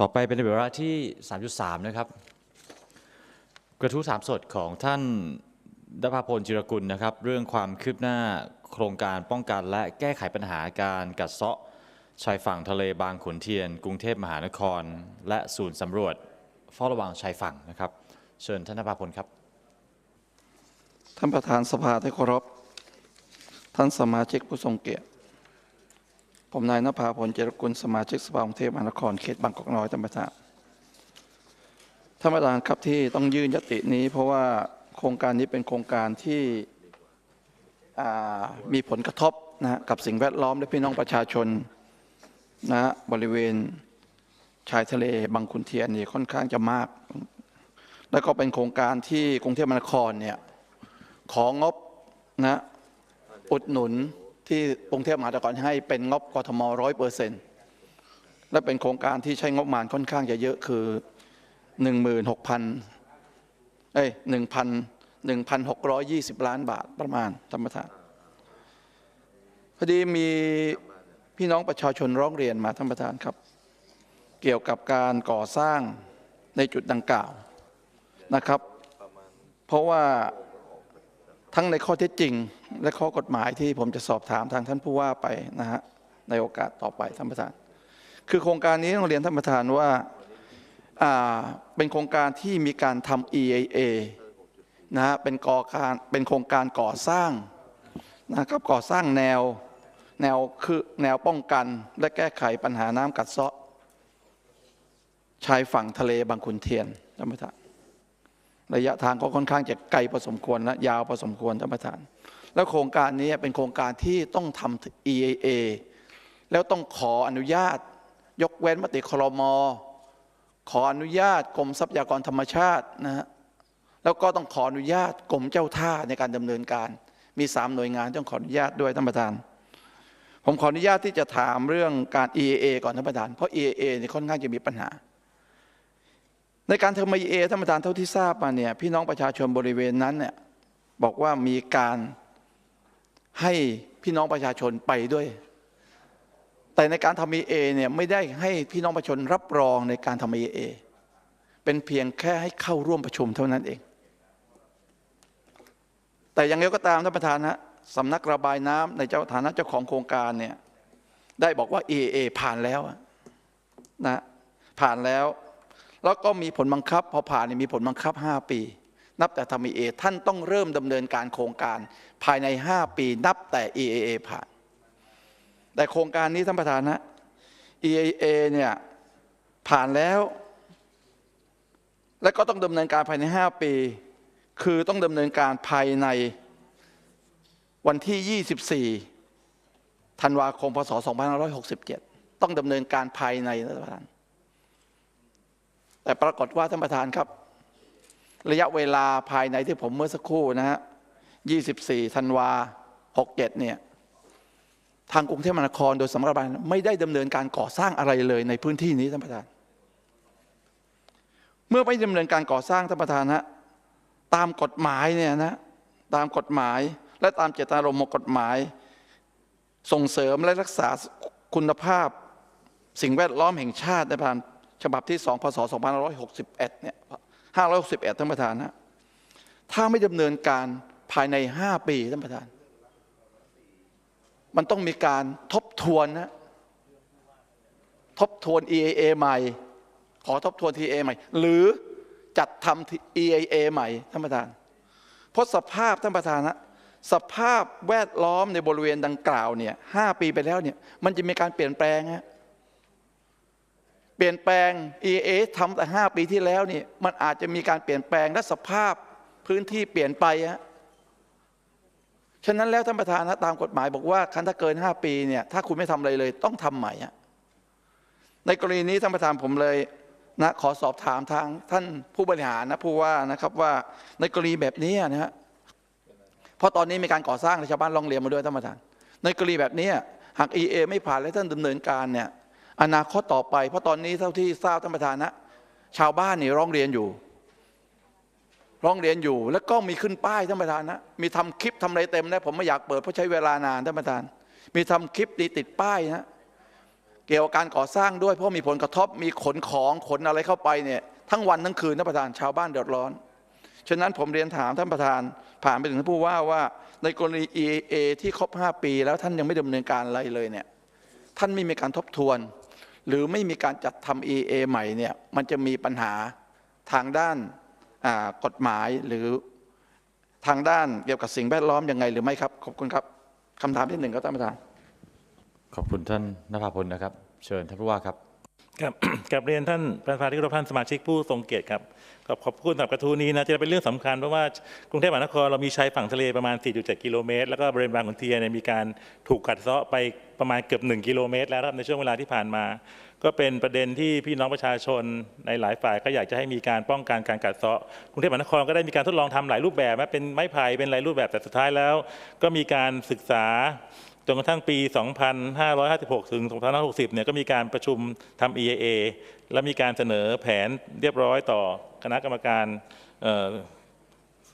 ต่อไปเป็นเวลาที่ 3.3 นะครับ กระทู้ถามสดของท่านดภพลจิรกุลนะครับ เรื่องความคืบหน้าโครงการป้องกันและแก้ไขปัญหาการกัดเซาะชายฝั่งทะเลบางขุนเทียน กรุงเทพมหานคร และศูนย์สำรวจเฝ้าระวังชายฝั่งนะครับ เชิญท่านดภพลครับ ท่านประธานสภาที่เคารพท่านสมาชิกผู้ทรงเกียรติ ผมนายนภาพลเจรกุลสมาชิกสภากรุงเทพมหานครเขตบางกอกน้อยท่านประธานท่านประธานครับที่ต้องยื่นยตินี้ เพราะว่าโครงการนี้เป็นโครงการที่มีผลกระทบนะกับสิ่งแวดล้อมและพี่น้องประชาชนนะฮะบริเวณชายทะเลบางขุนเทียนนี่ค่อนข้างจะมาก แล้วก็เป็นโครงการที่กรุงเทพมหานครเนี่ยของงบนะอุดหนุน ที่กรุงเทพมหานครให้เป็นงบกทมร้อยเปอร์เซ็นต์และเป็นโครงการที่ใช้งบประมาณค่อนข้างจะเยอะคือหนึ่งหมื่นหกพันเอ้ยหนึ่งพันหนึ่งพันหกร้อยยี่สิบล้านบาทประมาณธรรมทานพอดีมีพี่น้องประชาชนร้องเรียนมาท่านประธานครับ เกี่ยวกับการก่อสร้างในจุดดังกล่าวนะครับ เพราะว่าทั้งในข้อเท็จจริง และข้อกฎหมายที่ผมจะสอบถามทางท่านผู้ว่าไปนะฮะในโอกาสต่อไปท่านประธาน คือโครงการนี้ต้องเรียนท่านประธานว่าอ่าเป็นโครงการที่มีการทำ EIA นะฮะเป็นก่อการเป็นโครงการก่อสร้างนะครับก่อสร้างแนวแนวคือแนวป้องกันและแก้ไขปัญหาน้ำกัดเซาะชายฝั่งทะเลบางขุนเทียนท่านประธานระยะทางก็ค่อนข้างจะไกลพอสมควรและยาวพอสมควรท่านประธาน แล้วโครงการนี้เป็นโครงการที่ต้องทำ EAA แล้วต้องขออนุญาต ยกเว้นมติครม ขออนุญาตกรมทรัพยากรธรรมชาตินะฮะแล้วก็ต้องขออนุญาตกรมเจ้าท่าในการดำเนินการ มีสามหน่วยงานต้องขออนุญาตด้วยท่านประธาน ผมขออนุญาตที่จะถามเรื่องการ EAA ก่อนท่านประธาน เพราะ EAA นี่ค่อนข้างจะมีปัญหา ในการทำ EAA ท่านประธานเท่าที่ทราบมาเนี่ยพี่น้องประชาชนบริเวณนั้นเนี่ยบอกว่ามีการ ให้พี่น้องประชาชนไปด้วย แต่ในการทำ EA เอเนี่ยไม่ได้ให้พี่น้องประชาชนรับรองในการทำ EA เอเป็นเพียงแค่ให้เข้าร่วมประชุมเท่านั้นเอง แต่อย่างไรก็ตามท่านประธานนะสำนักระบายน้ำในเจ้าฐานะเจ้าของโครงการเนี่ยได้บอกว่า EA ผ่านแล้วนะผ่านแล้ว แล้วก็มีผลบังคับ พอผ่านมีผลบังคับ 5 ปี นับแต่ทำ EA ท่านต้องเริ่มดำเนินการโครงการ ภายใน 5 ปีนับแต่ EAA ผ่าน แต่โครงการนี้ท่านประธานนะ EAA เนี่ยผ่านแล้ว และก็ต้องดำเนินการภายใน 5 ปี คือต้องดำเนินการภายในวันที่ 24 ธันวาคม พศ 2567 ต้องดำเนินการภายในท่านประธาน แต่ปรากฏว่าท่านประธานครับ ระยะเวลาภายในที่ผมเมื่อสักครู่นะฮะ 24ธันวา67เนี่ยทางกรุงเทพมหานครโดยสำนักบายน้ำไม่ได้ดำเนินการก่อสร้างอะไรเลยในพื้นที่นี้ท่านประธาน เมื่อไม่ดำเนินการก่อสร้างท่านประธานฮะตามกฎหมายเนี่ยนะตามกฎหมายและตามเจตนารมณ์ของกฎหมาย ส่งเสริมและรักษาคุณภาพ สิ่งแวดล้อมแห่งชาติท่านประธานฉบับที่2พศ2561เนี่ย561ท่านประธานนะถ้าไม่ดำเนินการ ภายใน5ปีท่านประธาน มันต้องมีการทบทวนนะทบทวน EAA ใหม่ ขอทบทวน TA ใหม่ หรือจัดทำ EAA ใหม่ท่านประธาน เพราะสภาพท่านประธานนะสภาพแวดล้อมในบริเวณดังกล่าวเนี่ยห้าปีไปแล้วเนี่ยมันจะมีการเปลี่ยนแปลงฮะเปลี่ยนแปลง EA ทำแต่5ปีที่แล้วนี่มันอาจจะมีการเปลี่ยนแปลงและสภาพพื้นที่เปลี่ยนไปฮะ ฉะนั้นแล้วท่านประธานนะตามกฎหมายบอกว่าคันถ้าเกิน 5 ปีเนี่ยถ้าคุณไม่ทำอะไรเลยต้องทำใหม่ในกรณีนี้ท่านประธานผมเลยนะขอสอบถามทางท่านผู้บริหารนะผู้ว่านะครับว่าในกรณีแบบนี้นะฮะเพราะตอนนี้มีการก่อสร้างชาวบ้านร้องเรียนมาด้วยท่านประธาน ในกรณีแบบนี้หาก EA ไม่ผ่านและท่านดำเนินการเนี่ยอนาคตต่อไป เพราะตอนนี้เท่าที่ทราบท่านประธานนะชาวบ้านนี่ร้องเรียนอยู่ ร้องเรียนอยู่แล้วก็มีขึ้นป้ายท่านประธานนะมีทำคลิปทำอะไรเต็มนะผมไม่อยากเปิดเพราะใช้เวลานานท่านประธาน มีทำคลิปดีติดป้ายนะเกี่ยวกับการก่อสร้างด้วยเพราะมีผลกระทบมีขนของขนอะไรเข้าไปเนี่ยทั้งวันทั้งคืนท่านประธานชาวบ้านเดือดร้อนฉะนั้นผมเรียนถามท่านประธาน ผ่านไปถึงท่านผู้ว่าว่า ในกรณี EA ที่ครบ 5 ปี แล้วท่านยังไม่ดำเนินการอะไรเลยเนี่ยท่านไม่มีการทบทวน หรือไม่มีการจัดทำ EAA ใหม่เนี่ยมันจะมีปัญหาทางด้าน กฎหมายหรือทางด้านเกี่ยวกับสิ่งแวดล้อมยังไงหรือไม่ครับ ขอบคุณครับคำถามที่หนึ่งครับท่านประธาน ขอบคุณท่านนภาพลนะครับ เชิญท่านผู้ว่าครับ ครับกับเรียนท่านประธานที่เคารพท่านสมาชิกผู้ทรงเกียรติครับขอบขอบคุณสำหรับกระทู้นี้นะจะเป็นเรื่องสำคัญเพราะว่ากรุงเทพมหานครเรามีชายฝั่งทะเลประมาณ 4.7 กิโลเมตร แล้วก็บริเวณบางขุนเทียนมีการถูกกัดเซาะไปประมาณเกือบ 1 กิโลเมตร แล้วครับในช่วงเวลาที่ผ่านมา ก็เป็นประเด็นที่พี่น้องประชาชนในหลายฝ่ายก็อยากจะให้มีการป้องกันการกัดเซาะกรุงเทพมหานครก็ได้มีการทดลองทำหลายรูปแบบนะเป็นไม้ไผ่เป็นหลายรูปแบบแต่สุดท้ายแล้ว ก็มีการศึกษา จนกระทั่งปี 2556 ถึง 2560 เนี่ยก็มีการประชุมทำ EAA และมีการเสนอแผนเรียบร้อยต่อคณะกรรมการ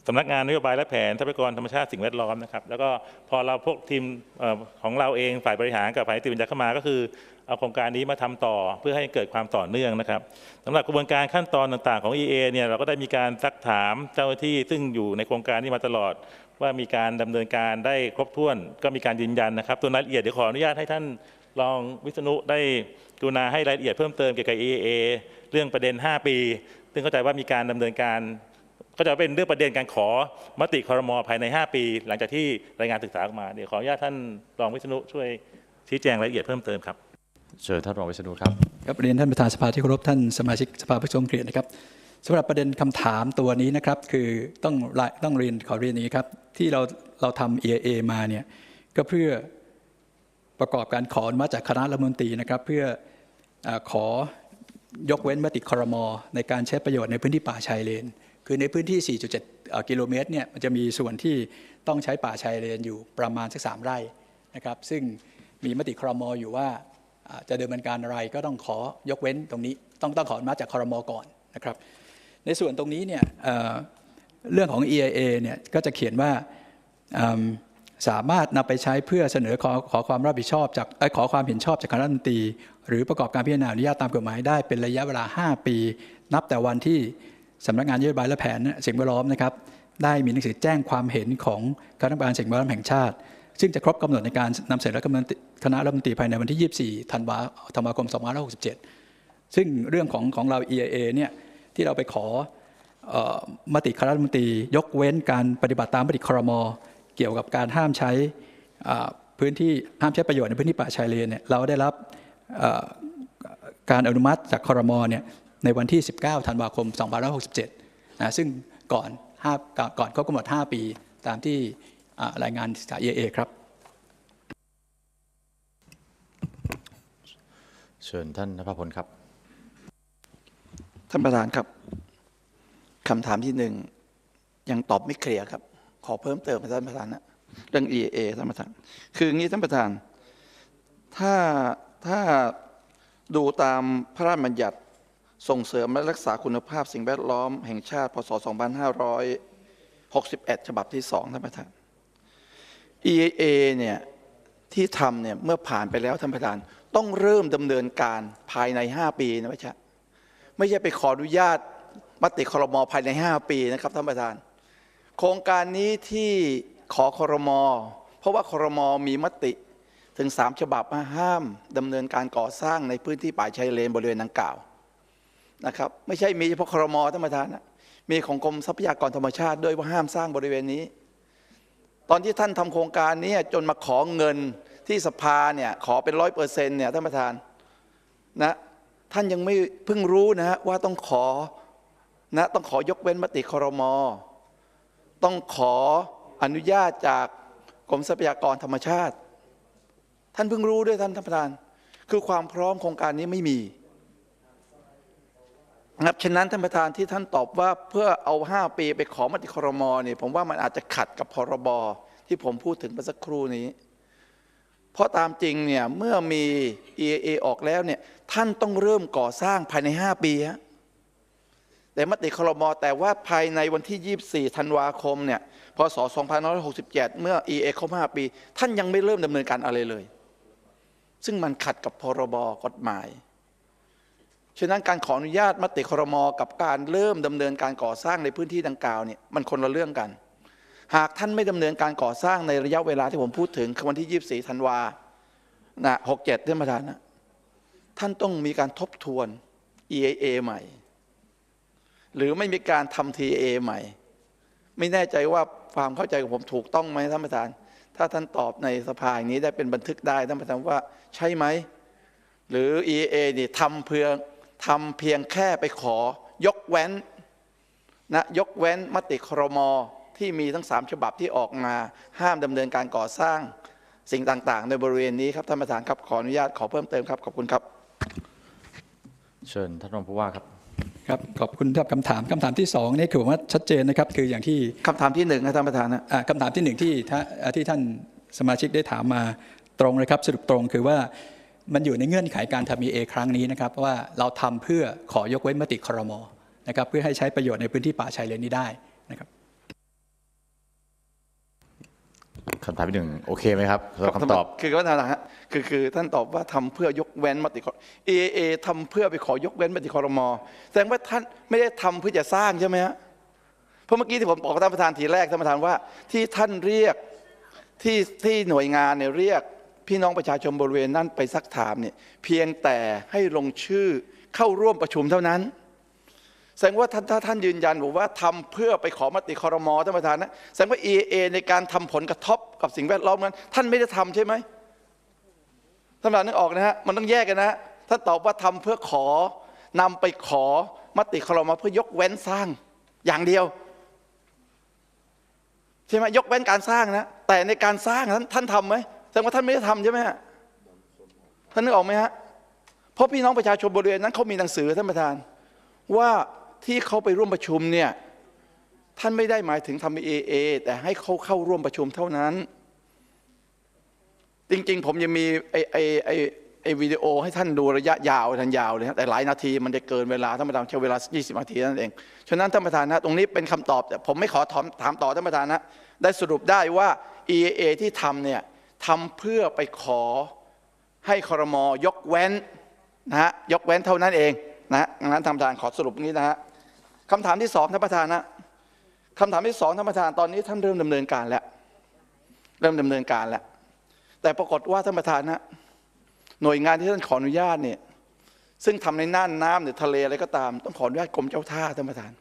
สำนักงานนโยบายและแผนทรัพยากรธรรมชาติสิ่งแวดล้อมนะครับ แล้วก็พอเราพวกทีมออของเราเองฝ่ายบริหารกับฝ่ายนิติบัญญัติเข้ามาก็คือเอาโครงการนี้มาทำต่อเพื่อให้เกิดความต่อเนื่องนะครับสำหรับกระบวนการขั้นตอนต่างๆของ EA เนี่ยเราก็ได้มีการซักถามเจ้าหน้าที่ซึ่งอยู่ในโครงการนี้มาตลอด ว่ามีการดำเนินการได้ครบถ้วน ก็มีการยืนยันนะครับ ตัวรายละเอียดเดี๋ยวขออนุญาตให้ท่านรองวิษณุได้กรุณาให้รายละเอียดเพิ่มเติมเกี่ยวกับ EA เรื่องประเด็น 5 ปี ซึ่งเข้าใจว่ามีการดำเนินการก็จะเป็นเรื่องประเด็นการขอมติคอรมอภายใน 5 ปี หลังจากที่รายงานศึกษาออกมาเดี๋ยวขออนุญาตท่านรองวิษณุช่วยชี้แจงรายละเอียดเพิ่มเติมครับเชิญท่านรองวิษณุครับครับเรียนท่านประธานสภาที่เคารพท่านสมาชิกสภาผู้ทรงเกียรตินะครับ สำหรับประเด็นคำถามตัวนี้นะครับ คือต้องต้องเรียนขอเรียนอย่างนี้ครับ ที่เราเราทำ EIA มาเนี่ยก็เพื่อประกอบการขออนุมาจากคณะรัฐมนตรีนะครับ เพื่ออขอยกเว้นมติครมในการใช้ประโยชน์ในพื้นที่ป่าชายเลน คือในพื้นที่ 4.7 กิโลเมตรเนี่ยมันจะมีส่วนที่ต้องใช้ป่าชายเลนอยู่ประมาณสักสามไร่นะครับ ซึ่งมีมติครมอยู่ว่าอ่าจะดำเนินการอะไรก็ต้องขอยกเว้นตรงนี้ ต้องต้องขออนุมัติจากคอรมอก่อนนะครับ ในส่วนตรงนี้เนี่ยเเรื่องของ EIA เนี่ยก็จะเขียนว่าสามารถนำไปใช้เพื่อเสนอขอขอความรับผิดชอบจากอขอความเห็นชอบจากคณะรัฐมนตรี หรือประกอบการพิจารณาอนุญาตตามกฎหมายได้เป็นระยะเวลา 5 ปี นับแต่วันที่สำนักงานนโยบายและแผนสิ่งแวดล้อมนะครับได้มีหนังสือแจ้งความเห็นของคณะกรรมการสิ่งแวดล้อมแห่งชาติ ซึ่งจะครบกำหนดในการนำเสนอคณะรัฐมนตรีภายในวันที่ 24 ธันวาธันวาคม 2567 ซึ่งเรื่องของของเรา EIA เนี่ย ที่เราไปขอออมติคณะรัฐมนตรี ยกเว้นการปฏิบัติตามมติครม เกี่ยวกับการห้ามใช้พื้นที่ห้ามใช้ประโยชน์ในพื้นที่ป่าชายเลนเนี่ยเราได้รับการอนุมัติจากครมเนี่ยในวันที่ 19 ธันวาคม 2567 นะซึ่งก่อน5ก่อนก่อนครบกำหนด 5 ปีตามที่รายงานจาก EA ครับ เชิญท่านนภพลครับ ท่านประธานครับคำถามที่หนึ่งยังตอบไม่เคลียร์ครับ ขอเพิ่มเติมท่านประธานนะเรื่อง EA ท่านประธาน คืออย่างนี้ท่านประธาน ถ้าถ้าดูตามพระราชบัญญัติส่งเสริมและรักษาคุณภาพสิ่งแวดล้อมแห่งชาติ พศ 2561 ฉบับที่สองท่านประธาน EA เนี่ยที่ทำเนี่ยเมื่อผ่านไปแล้วท่านประธาน ต้องเริ่มดำเนินการภายใน 5 ปีนะไม่ใช่ ไม่ใช่ไปขออนุญาตมติคอรมอภายใน 5 ปีนะครับท่านประธาน โครงการนี้ที่ขอคอรมอเพราะว่าคอรมอมีมติถึง3ฉบับมาห้ามดำเนินการก่อสร้างในพื้นที่ป่าชายเลนบริเวณดังกล่าวนะครับ ไม่ใช่มีเฉพาะคอรมอท่านประธานนะมีของกรมทรัพยากรธรรมชาติด้วยว่าห้ามสร้างบริเวณนี้ ตอนที่ท่านทำโครงการนี้จนมาขอเงินที่สภาเนี่ยขอเป็นร้อยเปอร์เซ็นต์เนี่ยท่านประธานนะ ท่านยังไม่เพิ่งรู้นะฮะว่าต้องขอนะต้องขอยกเว้นมติครมต้องขออนุญาตจากกรมทรัพยากรธรรมชาติ ท่านเพิ่งรู้ด้วยท่านท่านประธาน คือความพร้อมโครงการนี้ไม่มีนะครับฉะนั้นท่านประธานที่ท่านตอบว่าเพื่อเอา 5 ปีไปขอมติครมเนี่ยผมว่ามันอาจจะขัดกับพรบที่ผมพูดถึงเมื่อสักครู่นี้ เพราะตามจริงเนี่ยเมื่อมี EAA ออกแล้วเนี่ยท่านต้องเริ่มก่อสร้างภายใน 5 ปีฮะแต่มติครมอแต่ว่าภายในวันที่ 24 ธันวาคมเนี่ยพศ 2567 เมื่อ EA ครบ5ปี ท่านยังไม่เริ่มดำเนินการอะไรเลย ซึ่งมันขัดกับพรบกฎหมาย ฉะนั้นการขออนุญาตมติครมกับการเริ่มดำเนินการก่อสร้างในพื้นที่ดังกล่าวเนี่ยมันคนละเรื่องกัน หากท่านไม่ดำเนินการก่อสร้างในระยะเวลาที่ผมพูดถึงคือวันที่ 24 ธันวานะ67ท่านประธานนะท่านต้องมีการทบทวน EAA ใหม่ หรือไม่มีการทำ TA ใหม่ ไม่แน่ใจว่าความเข้าใจของผมถูกต้องไหมท่านประธาน ถ้าท่านตอบในสภาอย่างนี้ได้เป็นบันทึกได้ท่านประธานว่าใช่ไหม หรือ EA นี่ทำเพียงทำเพียงแค่ไปขอ ยกเว้นนะยกเว้นมติครม ที่มีทั้งสามฉบับที่ออกมาห้ามดำเนินการก่อสร้างสิ่งต่างๆ ในบริเวณนี้ครับท่านประธานครับขออนุญาตขอเพิ่มเติมครับขอบคุณครับ เชิญท่านรองผู้ว่าครับครับขอบคุณสำหรับคำถามคำถามที่สองนี่คือผมว่าชัดเจนนะครับคืออย่างที่คำถามที่หนึ่งนะท่านประธานนะอ่าคำถามที่หนึ่งที่ท่าอ่าที่ท่านสมาชิกได้ถามมาตรงเลยครับสรุปตรงคือว่ามันอยู่ในเงื่อนไขการทำ EA ครั้งนี้นะครับว่าเราทำเพื่อขอยกเว้นมติครมนะครับเพื่อให้ใช้ประโยชน์ในพื้นที่ป่าชายเลนนี้ได้นะ ครับคำถามที่หนึ่งโอเคไหมครับสำหรับคำตอบคือว่าท่านนะฮะคือคือท่านตอบว่าทำเพื่อยกเว้นมติคร EAA ทำเพื่อไปขอยกเว้นมติครมแสดงว่าท่านไม่ได้ทำเพื่อจะสร้างใช่ไหมฮะเพราะเมื่อกี้ที่ผมบอกกับท่านประธานทีแรกท่านประธานว่าที่ท่านเรียกที่ที่หน่วยงานเนี่ยเรียกพี่น้องประชาชนบริเวณนั้นไปซักถามเนี่ยเพียงแต่ให้ลงชื่อเข้าร่วมประชุมเท่านั้น แสดงว่าท่านถ้าท่านยืนยันบอกว่าทำเพื่อไปขอมติคอรมอท่านประธานนะแสดงว่า EA ในการทำผลกระทบกับสิ่งแวดล้อมนั้นท่านไม่ได้ทำใช่ไหมท่านประธานนึกออกนะฮะมันต้องแยกกันนะท่านตอบว่าทำเพื่อขอนำไปขอมติคอรมอเพื่อยกเว้นสร้างอย่างเดียวใช่ไหมยกเว้นการสร้างนะ แต่ในการสร้างท่านท่านทำไหมแสดงว่าท่านไม่ได้ทำใช่ไหมฮะท่านนึกออกไหมฮะเพราะพี่น้องประชาชนบริเวณนั้นเขามีหนังสือท่านประธานว่า ที่เขาไปร่วมประชุมเนี่ยท่านไม่ได้หมายถึงทำเอเอแต่ให้เขาเข้าร่วมประชุมเท่านั้น จริงๆ ผมยังมีไอไอไอไอวิดีโอให้ท่านดูระยะยาวท่านยาวเลยแต่หลายนาทีมันจะเกินเวลาท่านประธานใช้เวลา 20 นาทีนั่นเอง ฉะนั้นท่านประธานนะตรงนี้เป็นคำตอบแต่ผมไม่ขอถามถามต่อท่านประธานนะได้สรุปได้ว่า EAA ที่ทำเนี่ยทำเพื่อไปขอให้ครมยกเว้นนะฮะยกเว้นเท่านั้นเองนะฮะงั้นท่านประธานขอสรุปนี้นะฮะ คำถามที่สองท่านประธานนะคำถามที่สองท่านประธานตอนนี้ท่านเริ่มดำเนินการแล้ว เริ่มดำเนินการแล้ว แต่ปรากฏว่าท่านประธานนะหน่วยงานที่ท่านขออนุญาตเนี่ยซึ่งทำในน่านน้ำหรือทะเลอะไรก็ตาม ต้องขออนุญาตกรมเจ้าท่าท่านประธาน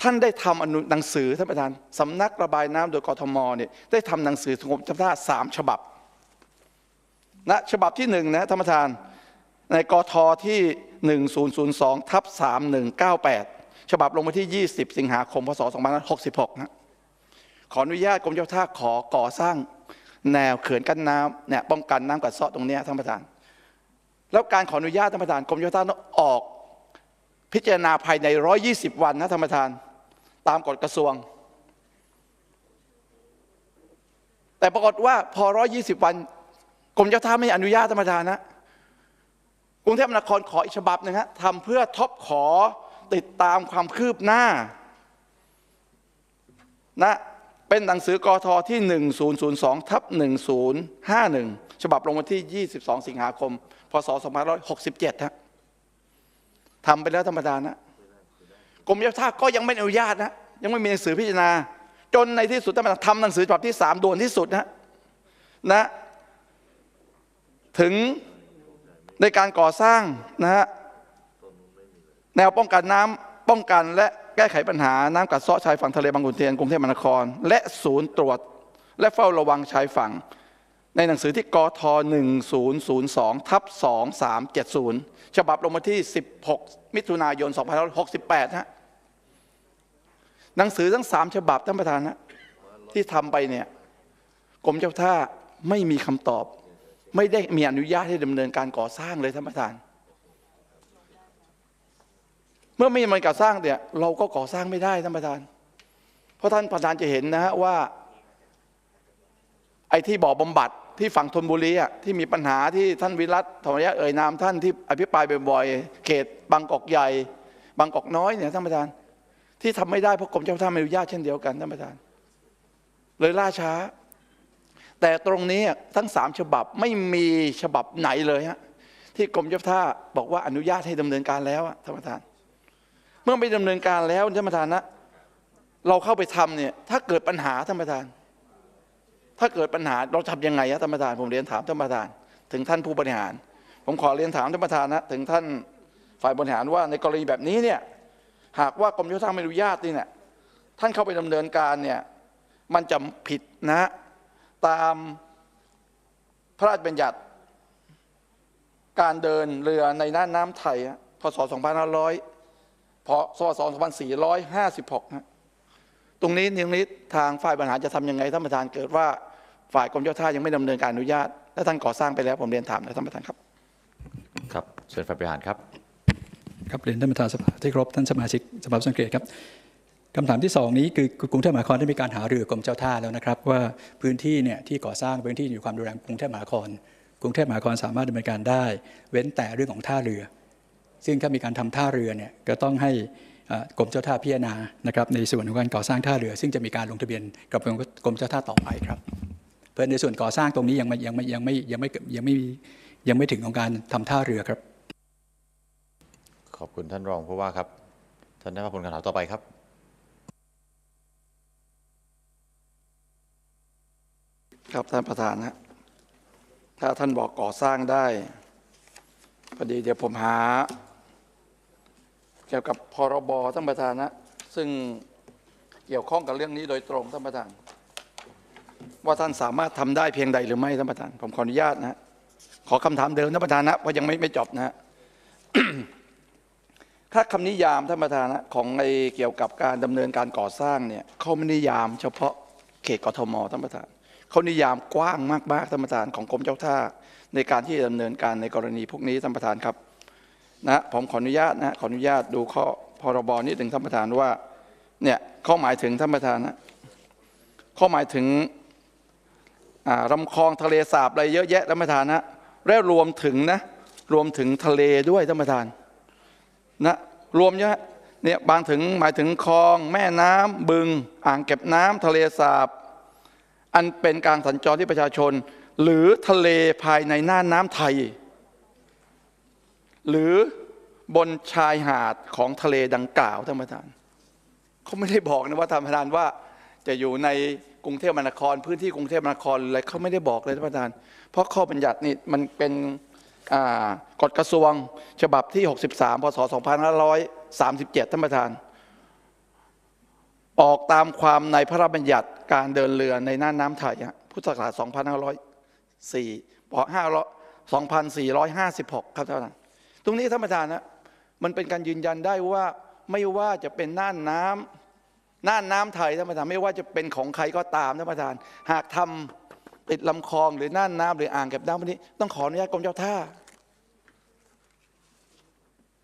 ท่านได้ทำอนุหนังสือท่านประธานสำนักระบายน้ำโดยกทมเนี่ยได้ทำหนังสือถึงกรมเจ้าท่าสามฉบับนะฉบับที่หนึ่งนะท่านประธาน ในกทที่1002ทับ3198 ฉบับลงมาที่ 20 สิงหาคมพศ2566นะขออนุญาตกรมเจ้าท่าขอก่อสร้างแนวเขื่อนกั้นน้ำเนี่ยป้องกันน้ำกัดเซาะตรงเนี้ยท่านประธาน แล้วการขออนุญาตท่านประธานกรมเจ้าท่าต้องออกพิจารณาภายใน 120 วันนะท่านประธาน ตามกฎกระทรวง แต่ปรากฏว่าพอ 120 วันกรมเจ้าท่าไม่อนุญาตท่านประธานนะ รุงเทพมหานครขออีกฉบับหนึ่งฮะทำเพื่อทบขอติดตามความคืบหน้านะเป็นหนังสือกอทอที่ 1002ทับ1051 ฉบับลงวันที่ 22 สิงหาคม พศ 2567ฮะทำไปแล้วธรรมดานะกรมเจ้าท่าก็ยังไม่อนุญาตนะยังไม่มีหนังสือพิจารณา จนในที่สุดท่านประธานทำหนังสือฉบับที่3ด่วนที่สุดนะนะถึง ในการก่อสร้างนะฮะแนวป้องกันน้ำป้องกัน และแก้ไขปัญหาน้ำกัดเซาะชายฝั่งทะเลบางขุนเทียนกรุงเทพมหานคร และศูนย์ตรวจ และเฝ้าระวังชายฝั่ง ในหนังสือที่กท1002ทับ2370 ฉบับลงมาที่ 16 มิถุนายน 2568ฮะหนังสือทั้ง3ฉบับท่านประธานนะที่ทำไปเนี่ยกรมเจ้าท่าไม่มีคำตอบ ไม่ได้มีอนุญาตให้ดำเนินการก่อสร้างเลยท่านประธาน เมื่อไม่มีการก่อสร้างเนี่ยเราก็ก่อสร้างไม่ได้ท่านประธาน เพราะท่านประธานจะเห็นนะฮะว่า ไอ้ที่บ่อบำบัดที่ฝั่งธนบุรีอะที่มีปัญหาที่ท่านวิรัตธรรมยะเอ่ยนามท่านที่อภิปรายบ่อยๆเขตบางกอกใหญ่ บางกอกน้อยเนี่ยท่านประธาน ที่ทำไม่ได้เพราะกรมเจ้าท่าไม่อนุญาตเช่นเดียวกันท่านประธาน เลยล่าช้า แต่ตรงนี้ทั้งสามฉบับไม่มีฉบับไหนเลยฮะที่กรมเจ้าท่าบอกว่าอนุญาตให้ดำเนินการแล้วอะท่านประธาน เมื่อไม่ดำเนินการแล้วท่านประธานนะเราเข้าไปทำเนี่ยถ้าเกิดปัญหาท่านประธาน ถ้าเกิดปัญหาเราทำยังไงอะท่านประธานผมเรียนถามท่านประธาน ถึงท่านผู้บริหาร ผมขอเรียนถามท่านประธานนะถึงท่านฝ่ายบริหารว่าในกรณีแบบนี้เนี่ยหากว่ากรมโยธาไม่อนุญาตนี่เนี่ยท่านเข้าไปดำเนินการเนี่ยมันจะผิดนะ ตามพระราชบัญญัติการเดินเรือในน่านน้ำไทยอะพศ 2500 พศ 2456ฮะตรงนี้ตรงนี้ทางฝ่ายบริหารจะทำยังไงท่านประธานเกิดว่าฝ่ายกรมเจ้าท่ายังไม่ดำเนินการอนุญาต และท่านก่อสร้างไปแล้วผมเรียนถามนะท่านประธานครับ ครับ เชิญฝ่ายบริหารครับ ครับเรียนท่านประธานสภาที่เคารพท่านสมาชิกสภาผู้ทรงเกียรติครับ คำถามที่สองนี้คือกรุงเทพมหานครได้มีการหารือกรมเจ้าท่าแล้วนะครับ ว่าพื้นที่เนี่ยที่ก่อสร้างพื้นที่อยู่ความดูแลของกรุงเทพมหานคร กรุงเทพมหานครสามารถดำเนินการได้ เว้นแต่เรื่องของท่าเรือ ซึ่งถ้ามีการทำท่าเรือเนี่ยก็ต้องให้กรมเจ้าท่าพิจารณานะครับในส่วนของการก่อสร้างท่าเรือ ซึ่งจะมีการลงทะเบียนกับกรมเจ้าท่าต่อไปครับ เพื่อในส่วนก่อสร้างตรงนี้ยังไม่ยังไม่ยังไม่ยังไม่ยังไม่ยังไม่ถึงของการทำท่าเรือครับ ขอบคุณท่านรองผู้ว่าครับท่านนภพลคำถามต่อไปครับ ครับท่านประธานฮะถ้าท่านบอกก่อสร้างได้พอดีเดี๋ยวผมหา เกี่ยวกับพรบท่านประธานนะซึ่งเกี่ยวข้องกับเรื่องนี้โดยตรงท่านประธาน ว่าท่านสามารถทำได้เพียงใดหรือไม่ท่านประธาน ผมขออนุญาตนะขอคำถามเดิมท่านประธานนะเพราะยังไม่ไม่จบนะฮะถ้าคำนิยามท่านประธานนะของไอเกี่ยวกับการดำเนินการก่อสร้างเนี่ยเขาไม่นิยามเฉพาะเขตกทมท่านประธาน เขานิยามกว้างมากๆท่านประธานของกรมเจ้าท่า ในการที่จะดำเนินการในกรณีพวกนี้ท่านประธานครับนะผมขออนุญาตนะขออนุญาตดูข้อพรบนิดหนึ่งท่านประธานว่าเนี่ยข้อหมายถึงท่านประธานนะข้อหมายถึงอ่าลำคลองทะเลสาบอะไรเยอะแยะท่านประธานนะและรวมถึงนะรวมถึงทะเลด้วยท่านประธานนะรวมเยอะเนี่ยบางถึงหมายถึงคลอง แม่น้ำบึง อ่างเก็บน้ำทะเลสาบ อันเป็นการสัญจรที่ประชาชน หรือทะเลภายในน่านน้ำไทย หรือบนชายหาดของทะเลดังกล่าวท่านประธานเขาไม่ได้บอกนะว่าท่านประธานว่า จะอยู่ในกรุงเทพมหานคร พื้นที่กรุงเทพมหานครอะไรเขาไม่ได้บอกเลยท่านประธาน เพราะข้อบัญญัตินี่มันเป็นกฎกระทรวงฉบับที่ 63 พศ 2537 ท่านประธาน ออกตามความในพระราชบัญญัติการเดินเรือในน่านน้ำไทยอะพุทธศักราช2504ป2456 ครับท่านประธานตรงนี้ท่านประธานนะมันเป็นการยืนยันได้ว่าไม่ว่าจะเป็นน่านน้ำน่านน้ำไทยท่านประธานไม่ว่าจะเป็นของใครก็ตามท่านประธาน หากทำติดลำคลองหรือน่านน้ำหรืออ่างเก็บน้ำพวกนี้ต้องขออนุญาตกรมเจ้าท่า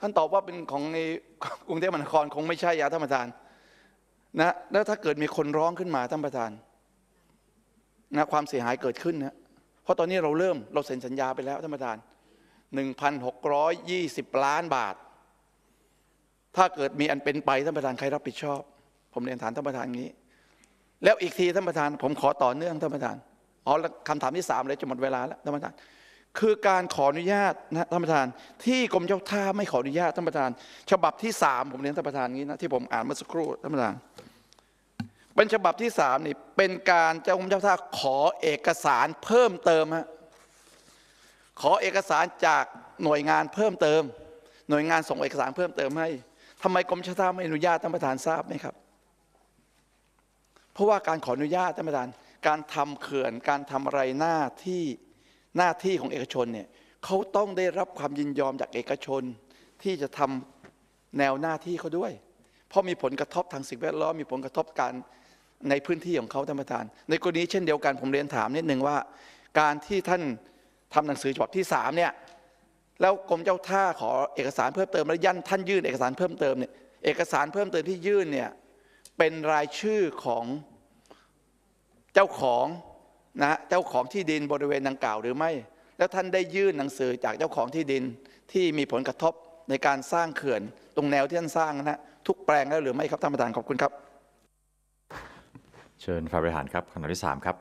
ท่านตอบว่าเป็นของในกรุงเทพมหานครคงไม่ใช่ยาท่านประธาน นะแล้วถ้าเกิดมีคนร้องขึ้นมาท่านประธานนะความเสียหายเกิดขึ้นนะเพราะตอนนี้เราเริ่มเราเซ็นสัญญาไปแล้วท่านประธาน1,620 ล้านบาท ถ้าเกิดมีอันเป็นไปท่านประธานใครรับผิดชอบ ผมเรียนถามท่านประธานงนี้ แล้วอีกทีท่านประธาน ผมขอต่อเนื่องท่านประธานอ๋อคำถามที่สามเลยจะหมดเวลาแล้วท่านประธาน คือการขออนุญาตนะท่านประธาน ที่กรมเจ้าท่าไม่ขออนุญาตท่านประธาน ฉบับที่สามผมเรียนท่านประธานงนี้นะที่ผมอ่านเมื่อสักครู่ท่านประธาน เป็นฉบับที่สามนี่เป็นการเจ้ากรมเจ้าท่าขอเอกสารเพิ่มเติมฮะขอเอกสารจากหน่วยงานเพิ่มเติม หน่วยงานส่งเอกสารเพิ่มเติมให้ทำไมกรมเจ้าท่าไม่อนุญาตท่านประธานทราบไหมครับ เพราะว่าการขออนุญาตท่านประธาน การทำเขื่อนการทำอะไรหน้าที่หน้าที่ของเอกชนเนี่ยเขาต้องได้รับความยินยอมจากเอกชนที่จะทำแนวหน้าที่เขาด้วย เพราะมีผลกระทบทางสิ่งแวดล้อมมีผลกระทบการ ในพื้นที่ของเขาท่านประธาน ในกรณีเช่นเดียวกันผมเรียนถามนิดหนึ่งว่า การที่ท่านทำหนังสือฉบับที่สามเนี่ยแล้วกรมเจ้าท่าขอเอกสารเพิ่มเติมแล้วยันท่านยื่นเอกสารเพิ่มเติมเนี่ยเอกสารเพิ่มเติมที่ยื่นเนี่ยเป็นรายชื่อของเจ้าของนะเจ้าของที่ดินบริเวณดังกล่าวหรือไม่ แล้วท่านได้ยื่นหนังสือจากเจ้าของที่ดินที่มีผลกระทบในการสร้างเขื่อน ตรงแนวที่ท่านสร้างนะทุกแปลงแล้วหรือไม่ครับท่านประธานขอบคุณครับ เชิญฝ่ายบริหารครับคำถามที่สามครับ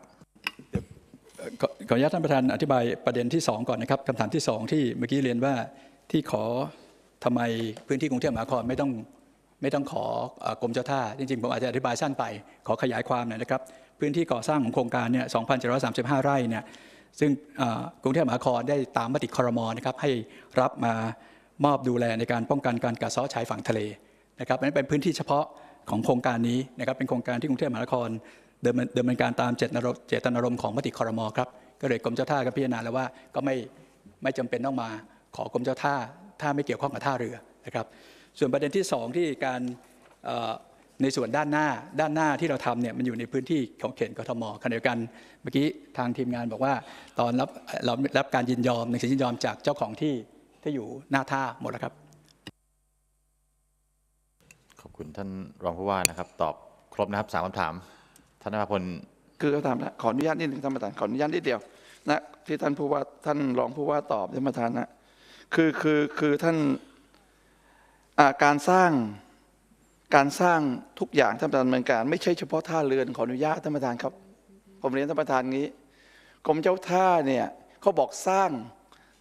ขอขออนุญาตท่านประธานอธิบายประเด็นที่ 2 ก่อนนะครับคำถามที่ 2 ที่เมื่อกี้เรียนว่าที่ขอทำไมพื้นที่กรุงเทพมหานครไม่ต้องไม่ต้องขออกรมเจ้าท่า จริงๆ ผมอาจจะอธิบายสั้นไป ขอขยายความหน่อยนะครับ พื้นที่ก่อสร้างของโครงการเนี่ย 2,735 ไร่เนี่ย ซึ่งกรุงเทพมหานครได้ตามมติคอรมอนะครับ ให้รับมามอบดูแลในการป้องกันการกัดเซาะชายฝั่งทะเลนะครับนนั้นเป็นพื้นที่เฉพาะ ของโครงการนี้นะครับเป็นโครงการที่กรุงเทพมหานครเดิมเดิมเนินการตามเจตนารมณ์ของมติครมครับก็เลยกรมเจ้าท่าก็พิจารณาแล้วว่าก็ไม่ไม่จำเป็นต้องมาขอกรมเจ้าท่าถ้าไม่เกี่ยวข้องกับท่าเรือนะครับส่วนประเด็นที่สองที่การในส่วนด้านหน้าด้านหน้าที่เราทำเนี่ยมันอยู่ในพื้นที่ของเขตกทมขณะเดียวกันเมื่อกี้ทางทีมงานบอกว่า ตอนรับเรารับการยินยอมหนังสือยินยอมจากเจ้าของที่ที่อยู่หน้าท่าหมดแล้วครับ คุณท่านรองผู้ว่านะครับ ตอบครบนะครับสามคำถาม ท่านนภพลคือคำถามนะขออนุญาตนิดหนึ่งท่านประธานขออนุญาตนิดเดียวนะที่ท่านผู้ว่าท่านรองผู้ว่าตอบท่านประธานนะคือคือคือท่านการสร้างการสร้างทุกอย่างท่านประธานดำเนินการ ไม่ใช่เฉพาะท่าเรือนขออนุญาตท่านประธานครับ ผมเรียนท่านประธานงี้กรมเจ้าท่าเนี่ยเขาบอกสร้าง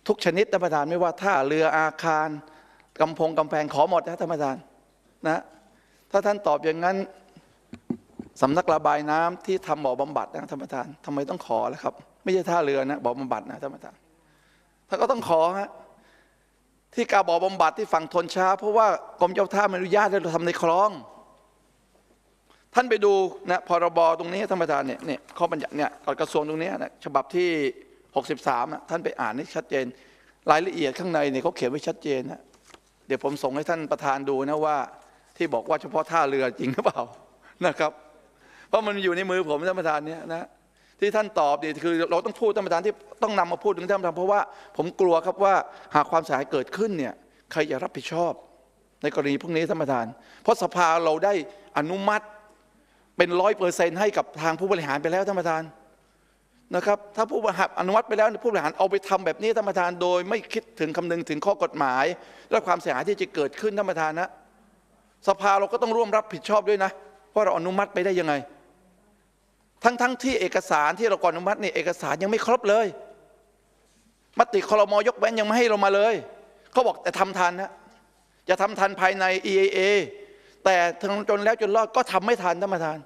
ทุกชนิดท่านประธานไม่ว่าท่าเรืออาคารกำพงกำแพงขอหมดนะท่านประธานนะ ถ้าท่านตอบอย่างนั้นสำนักระบายน้ำที่ทำบ่อบำบัดนะท่านประธานทำไมต้องขอล่ะครับ ไม่ใช่ท่าเรือนะบ่อบำบัดนะท่านประธานท่านก็ต้องขอฮะที่กาบ่อบำบัดที่ฝั่งทนช้า เพราะว่ากรมเจ้าท่าไม่อนุญาตให้เราทำในคลอง ท่านไปดูนะพรบตรงนี้ท่านประธานเนี่ยเนี่ยข้อบัญญัติเนี่ยกฎกระทรวงตรงนี้นะฉบับที่ 63นะท่านไปอ่านให้ชัดเจน รายละเอียดข้างในเนี่ยเขาเขียนไว้ชัดเจนนะเดี๋ยวผมส่งให้ท่านประธานดูนะว่า ที่บอกว่าเฉพาะท่าเรือจริงหรือเปล่านะครับ เพราะมันอยู่ในมือผมท่านประธานเนี่ยนะที่ท่านตอบเนี่ยคือเราต้องพูดท่านประธานที่ต้องนำมาพูดถึงท่านประธานเพราะว่าผมกลัวครับว่าหากความเสียหายเกิดขึ้นเนี่ยใครจะรับผิดชอบ ในกรณีพวกนี้ท่านประธาน เพราะสภาเราได้อนุมัติเป็นร้อยเปอร์เซ็นต์ให้กับทางผู้บริหารไปแล้วท่านประธานนะครับถ้าผู้บริหารอนุมัติไปแล้วผู้บริหารเอาไปทำแบบนี้ท่านประธานโดย ไม่คิดถึงคำนึงถึงข้อกฎหมาย และความเสียหายที่จะเกิดขึ้นท่านประธานนะ สภาเราก็ต้องร่วมรับผิดชอบด้วยนะว่าเราอนุมัติไปได้ยังไง ทั้งทั้งที่เอกสารที่เราก่อนอนุมัติเนี่ยเอกสารยังไม่ครบเลยมติคลมยกเว้นยังไม่ให้เรามาเลยเขาบอกแต่ทำทันนะจะทำทันภายใน EAA แต่ทางจนแล้วจนรอดก็ทำไม่ทันท่านประธาน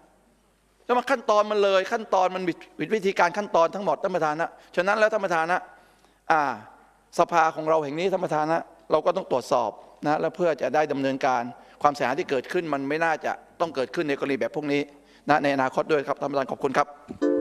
แล้วมาขั้นตอนมันเลย ขั้นตอนมันผิวิธีการขั้นตอนทั้งหมดท่านประธานนะฉะนั้นแล้วท่านประธานนะอ่า สภาของเราแห่งนี้ท่านประธานนะเราก็ต้องตรวจสอบนะและเพื่อจะได้ดำเนินการ ความเสียหายที่เกิดขึ้นมันไม่น่าจะต้องเกิดขึ้นในกรณีแบบพวกนี้นะในอนาคตด้วยครับท่านประธานขอบคุณครับ